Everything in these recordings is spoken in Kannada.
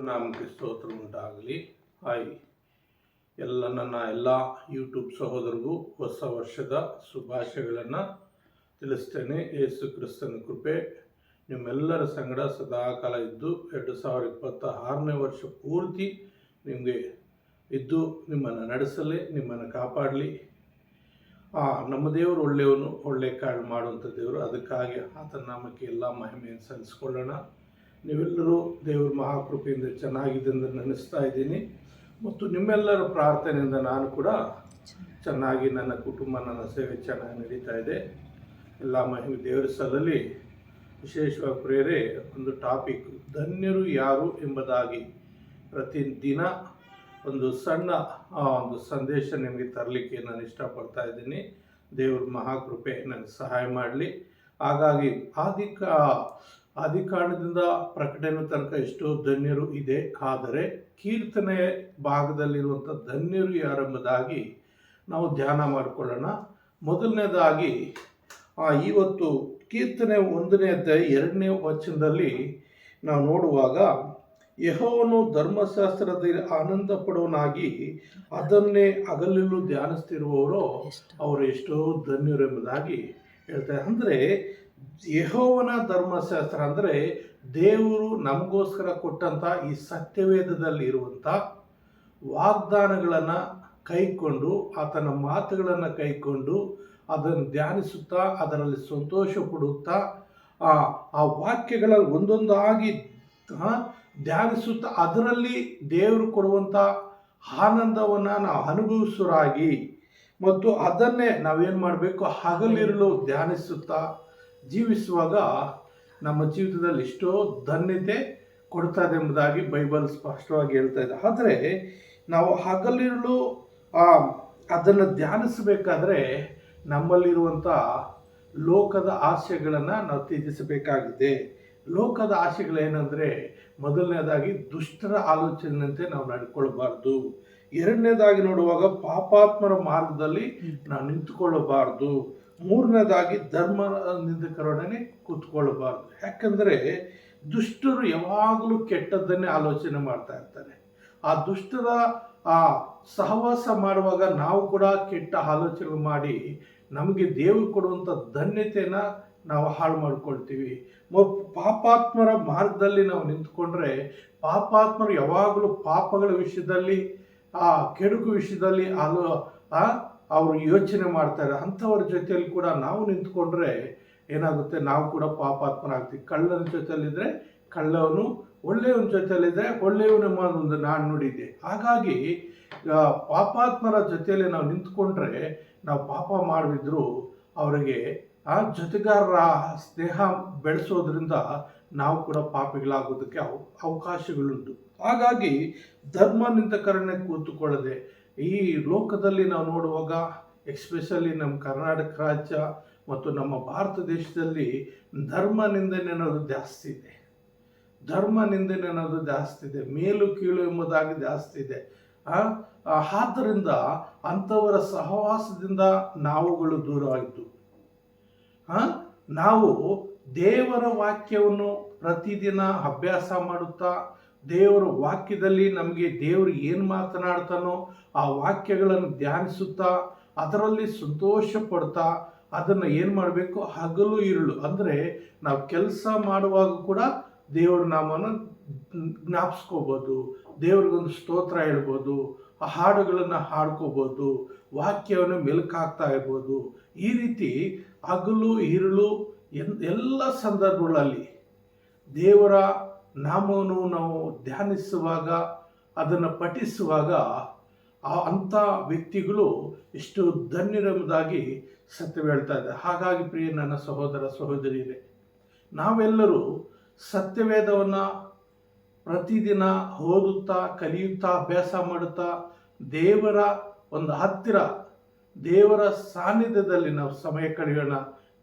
ನಾಮಕ್ಕೆ ಸ್ತೋತ್ರ ಉಂಟಾಗಲಿ. ಹಾಯ್. ಎಲ್ಲ ನನ್ನ ಎಲ್ಲ ಯೂಟ್ಯೂಬ್ ಸಹೋದರಿಗೂ ಹೊಸ ವರ್ಷದ ಶುಭಾಶಯಗಳನ್ನು ತಿಳಿಸ್ತೇನೆ. ಯೇಸು ಕ್ರಿಸ್ತನ ಕೃಪೆ ನಿಮ್ಮೆಲ್ಲರ ಸಂಗಡ ಸದಾಕಾಲ ಇದ್ದು, ಎರಡು ಸಾವಿರ ಇಪ್ಪತ್ತ ಆರನೇ ವರ್ಷ ಪೂರ್ತಿ ನಿಮಗೆ ಇದ್ದು, ನಿಮ್ಮನ್ನು ನಡೆಸಲಿ, ನಿಮ್ಮನ್ನು ಕಾಪಾಡಲಿ. ಆ, ನಮ್ಮ ದೇವರು ಒಳ್ಳೆಯವನು, ಒಳ್ಳೆ ಕಾಳು ಮಾಡುವಂಥ ದೇವರು. ಅದಕ್ಕಾಗಿ ಆತನ ನಾಮಕ್ಕೆ ಎಲ್ಲ ಮಹಿಮೆಯನ್ನು ಸಲ್ಲಿಸ್ಕೊಳ್ಳೋಣ. ನೀವೆಲ್ಲರೂ ದೇವ್ರ ಮಹಾಕೃಪೆಯಿಂದ ಚೆನ್ನಾಗಿದೆ ಎಂದು ನೆನೆಸ್ತಾ ಇದ್ದೀನಿ. ಮತ್ತು ನಿಮ್ಮೆಲ್ಲರ ಪ್ರಾರ್ಥನೆಯಿಂದ ನಾನು ಕೂಡ ಚೆನ್ನಾಗಿ ನನ್ನ ಕುಟುಂಬ, ನನ್ನ ಸೇವೆ ಚೆನ್ನಾಗಿ ನಡೀತಾ ಇದೆ. ಎಲ್ಲ ಮಹಿಮೆ ದೇವರ ಸಲಲ್ಲಿ ವಿಶೇಷವಾಗಿ ಪ್ರೇರೆ, ಒಂದು ಟಾಪಿಕ್, ಧನ್ಯರು ಯಾರು ಎಂಬುದಾಗಿ ಪ್ರತಿದಿನ ಒಂದು ಸಣ್ಣ ಒಂದು ಸಂದೇಶ ನಿಮಗೆ ತರಲಿಕ್ಕೆ ನಾನು ಇಷ್ಟಪಡ್ತಾ ಇದ್ದೀನಿ. ದೇವ್ರ ಮಹಾಕೃಪೆ ನನಗೆ ಸಹಾಯ ಮಾಡಲಿ. ಹಾಗಾಗಿ, ಆದಿಕ ಆದಿಕಾಂಡದಿಂದ ಪ್ರಕಟಣೆ ತನಕ ಎಷ್ಟೋ ಧನ್ಯರು ಇದೆ. ಆದರೆ ಕೀರ್ತನೆ ಭಾಗದಲ್ಲಿರುವಂಥ ಧನ್ಯರು ಯಾರೆಂಬುದಾಗಿ ನಾವು ಧ್ಯಾನ ಮಾಡಿಕೊಳ್ಳೋಣ. ಮೊದಲನೇದಾಗಿ ಆ, ಇವತ್ತು ಕೀರ್ತನೆ ಒಂದನೇ ಅಧ್ಯಾಯ ಎರಡನೇ ವಚನದಲ್ಲಿ ನಾವು ನೋಡುವಾಗ ಯಹೋವನು ಧರ್ಮಶಾಸ್ತ್ರದಲ್ಲಿ ಆನಂದ ಪಡುವನಾಗಿ ಅದನ್ನೇ ಅಗಲಿಲು ಧ್ಯಾನಿಸ್ತಿರುವವರು ಅವರು ಎಷ್ಟೋ ಧನ್ಯರು ಎಂಬುದಾಗಿ ಹೇಳ್ತಾರೆ. ಅಂದರೆ ಯಹೋವನ ಧರ್ಮಶಾಸ್ತ್ರ ಅಂದರೆ ದೇವರು ನಮಗೋಸ್ಕರ ಕೊಟ್ಟಂಥ ಈ ಸತ್ಯವೇದದಲ್ಲಿ ಇರುವಂಥ ವಾಗ್ದಾನಗಳನ್ನು ಕೈಕೊಂಡು, ಆತನ ಮಾತುಗಳನ್ನು ಕೈಕೊಂಡು ಅದನ್ನು ಧ್ಯಾನಿಸುತ್ತಾ, ಅದರಲ್ಲಿ ಸಂತೋಷ ಪಡುತ್ತಾ, ಆ ಆ ವಾಕ್ಯಗಳಲ್ಲಿ ಒಂದೊಂದಾಗಿ ಧ್ಯಾನಿಸುತ್ತಾ ಅದರಲ್ಲಿ ದೇವರು ಕೊಡುವಂಥ ಆನಂದವನ್ನು ನಾವು ಅನುಭವಿಸುವರಾಗಿ ಮತ್ತು ಅದನ್ನೇ ನಾವೇನು ಮಾಡಬೇಕು? ಹಗಲಿರಲು ಧ್ಯಾನಿಸುತ್ತಾ ಜೀವಿಸುವಾಗ ನಮ್ಮ ಜೀವಿತದಲ್ಲಿ ಎಷ್ಟೋ ಧನ್ಯತೆ ಕೊಡ್ತದೆ ಎಂಬುದಾಗಿ ಬೈಬಲ್ ಸ್ಪಷ್ಟವಾಗಿ ಹೇಳ್ತಾ ಇದೆ. ಆದರೆ ನಾವು ಹಗಲಿರಲು ಅದನ್ನು ಧ್ಯಾನಿಸಬೇಕಾದ್ರೆ ನಮ್ಮಲ್ಲಿರುವಂಥ ಲೋಕದ ಆಸೆಗಳನ್ನು ನಾವು ತ್ಯಜಿಸಬೇಕಾಗಿದೆ. ಲೋಕದ ಆಸೆಗಳೇನೆಂದರೆ ಮೊದಲನೇದಾಗಿ ದುಷ್ಟರ ಆಲೋಚನೆಯಂತೆ ನಾವು ನಡ್ಕೊಳ್ಬಾರ್ದು. ಎರಡನೇದಾಗಿ ನೋಡುವಾಗ ಪಾಪಾತ್ಮರ ಮಾರ್ಗದಲ್ಲಿ ನಾವು ನಿಂತುಕೊಳ್ಳಬಾರ್ದು. ಮೂರನೇದಾಗಿ ಧರ್ಮ ನಿಂದಕರೊಡನೆ ಕೂತ್ಕೊಳ್ಬಾರ್ದು ಯಾಕಂದರೆ ದುಷ್ಟರು ಯಾವಾಗಲೂ ಕೆಟ್ಟದ್ದನ್ನೇ ಆಲೋಚನೆ ಮಾಡ್ತಾ ಇರ್ತಾರೆ. ಆ ದುಷ್ಟರ, ಆ ಸಹವಾಸ ಮಾಡುವಾಗ ನಾವು ಕೂಡ ಕೆಟ್ಟ ಆಲೋಚನೆ ಮಾಡಿ ನಮಗೆ ದೇವರು ಕೊಡುವಂಥ ಧನ್ಯತೆನ ನಾವು ಹಾಳು ಮಾಡ್ಕೊಳ್ತೀವಿ. ಪಾಪಾತ್ಮರ ಮಾರ್ಗದಲ್ಲಿ ನಾವು ನಿಂತ್ಕೊಂಡ್ರೆ ಪಾಪಾತ್ಮರು ಯಾವಾಗಲೂ ಪಾಪಗಳ ವಿಷಯದಲ್ಲಿ, ಆ ಕೆಡುಕು ವಿಷಯದಲ್ಲಿ ಆಲೋ ಅವರು ಯೋಚನೆ ಮಾಡ್ತಾರೆ, ಅಂಥವ್ರ ಜೊತೆಯಲ್ಲಿ ಕೂಡ ನಾವು ನಿಂತ್ಕೊಂಡ್ರೆ ಏನಾಗುತ್ತೆ? ನಾವು ಕೂಡ ಪಾಪಾತ್ಮರಾಗ್ತೀವಿ. ಕಳ್ಳನ ಜೊತೆಯಲ್ಲಿದ್ದರೆ ಕಳ್ಳವನು, ಒಳ್ಳೆಯವನ ಜೊತೆಯಲ್ಲಿದ್ದರೆ ಒಳ್ಳೆಯವನ ಒಂದು ನಾನು ನುಡಿದೆ ಹಾಗಾಗಿ ಪಾಪಾತ್ಮರ ಜೊತೆಯಲ್ಲಿ ನಾವು ನಿಂತ್ಕೊಂಡ್ರೆ ನಾವು ಪಾಪ ಮಾಡಿದ್ರು ಅವರಿಗೆ, ಆ, ಜೊತೆಗಾರರ ಸ್ನೇಹ ಬೆಳೆಸೋದ್ರಿಂದ ನಾವು ಕೂಡ ಪಾಪಿಗಳಾಗೋದಕ್ಕೆ ಅವ, ಅವಕಾಶಗಳುಂಟು. ಹಾಗಾಗಿ ಧರ್ಮ ನಿಂತಕರಣೆ ಕೂತುಕೊಳ್ಳದೆ ಈ ಲೋಕದಲ್ಲಿ ನಾವು ನೋಡುವಾಗ ಎಕ್ಸ್ಪೆಷಲಿ ನಮ್ಮ ಕರ್ನಾಟಕ ರಾಜ್ಯ ಮತ್ತು ನಮ್ಮ ಭಾರತ ದೇಶದಲ್ಲಿ ಧರ್ಮ ನಿಂದನೆ ಅನ್ನೋದು ಜಾಸ್ತಿ ಇದೆ. ಧರ್ಮ ನಿಂದನೆ ಅನ್ನೋದು ಜಾಸ್ತಿ ಇದೆ. ಮೇಲು ಕೀಳು ಎಂಬುದಾಗಿ ಜಾಸ್ತಿ ಇದೆ. ಆದ್ದರಿಂದ ಅಂಥವರ ಸಹವಾಸದಿಂದ ನಾವುಗಳು ದೂರವಾಯಿತು. ಆ, ನಾವು ದೇವರ ವಾಕ್ಯವನ್ನು ಪ್ರತಿದಿನ ಅಭ್ಯಾಸ ಮಾಡುತ್ತಾ ದೇವರ ವಾಕ್ಯದಲ್ಲಿ ನಮಗೆ ದೇವರು ಏನು ಮಾತನಾಡ್ತಾನೋ ಆ ವಾಕ್ಯಗಳನ್ನು ಧ್ಯಾನಿಸುತ್ತಾ, ಅದರಲ್ಲಿ ಸಂತೋಷ ಪಡ್ತಾ, ಅದನ್ನು ಏನು ಮಾಡಬೇಕು? ಹಗಲು ಇರುಳು. ಅಂದರೆ ನಾವು ಕೆಲಸ ಮಾಡುವಾಗ ಕೂಡ ದೇವರ ನಾಮನ ಜ್ಞಾಪಿಸ್ಕೋಬೋದು, ದೇವ್ರಿಗೊಂದು ಸ್ತೋತ್ರ ಹೇಳ್ಬೋದು, ಆ ಹಾಡುಗಳನ್ನು ಹಾಡ್ಕೋಬೋದು, ವಾಕ್ಯವನ್ನು ಮೆಲುಕಾಗ್ತಾ ಇರ್ಬೋದು. ಈ ರೀತಿ ಹಗಲು, ಇರುಳು ಎಲ್ಲ ಸಂದರ್ಭಗಳಲ್ಲಿ ದೇವರ ನಾಮವನ್ನು ನಾವು ಧ್ಯಾನಿಸುವಾಗ, ಅದನ್ನು ಪಠಿಸುವಾಗ ಆ ಅಂಥ ವ್ಯಕ್ತಿಗಳು ಎಷ್ಟು ಧನ್ಯರಂಬುದಾಗಿ ಸತ್ಯ ಹೇಳ್ತಾ ಇದೆ ಹಾಗಾಗಿ ಪ್ರಿಯ ನನ್ನ ಸಹೋದರ ಸಹೋದರಿಯರೇ, ನಾವೆಲ್ಲರೂ ಸತ್ಯವೇದವನ್ನು ಪ್ರತಿದಿನ ಓದುತ್ತಾ, ಕಲಿಯುತ್ತಾ, ಅಭ್ಯಾಸ ಮಾಡುತ್ತಾ, ದೇವರ ಒಂದು ಹತ್ತಿರ, ದೇವರ ಸಾನ್ನಿಧ್ಯದಲ್ಲಿ ನಾವು ಸಮಯ ಕಳೆಯೋಣ.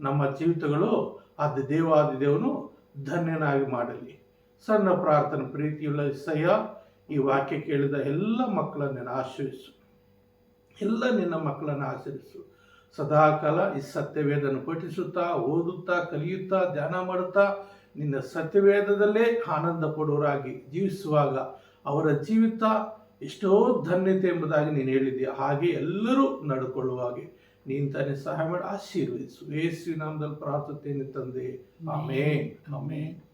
ನಮ್ಮ ಜೀವಿತಗಳು ಅದು ದೇವಾದಿ ದೇವನು ಧನ್ಯನಾಗಿ ಮಾಡಲಿ. ಸಣ್ಣ ಪ್ರಾರ್ಥನೆ ಪ್ರೀತಿಯುಳ್ಳ ಸಹ್ಯ ಈ ವಾಕ್ಯ ಕೇಳಿದ ಎಲ್ಲ ಮಕ್ಕಳನ್ನು ಆಶ್ರಯಿಸು ಎಲ್ಲ ನಿನ್ನ ಮಕ್ಕಳನ್ನು ಆಚರಿಸು ಸದಾಕಾಲ ಈ ಸತ್ಯವೇದನ್ನು ಪಠಿಸುತ್ತಾ, ಓದುತ್ತಾ, ಕಲಿಯುತ್ತಾ, ಧ್ಯಾನ ಮಾಡುತ್ತಾ ನಿನ್ನ ಸತ್ಯವೇದದಲ್ಲೇ ಆನಂದ ಪಡುವರಾಗಿ ಜೀವಿಸುವಾಗ ಅವರ ಜೀವಿತ ಎಷ್ಟೋ ಧನ್ಯತೆ ಎಂಬುದಾಗಿ ನೀನು ಹೇಳಿದ್ದೀಯ. ಹಾಗೆ ಎಲ್ಲರೂ ನಡ್ಕೊಳ್ಳುವ ಹಾಗೆ ನೀನು ತಾನೇ ಸಹಾಯ ಮಾಡಿ. ಆಶೀರ್ವದಿಸು ಯೇಸು ನಾಮದಲ್ಲಿ ಪ್ರಾರ್ಥನೆ ತಂದೆ. ಆಮೇನ್. ಆಮೇನ್.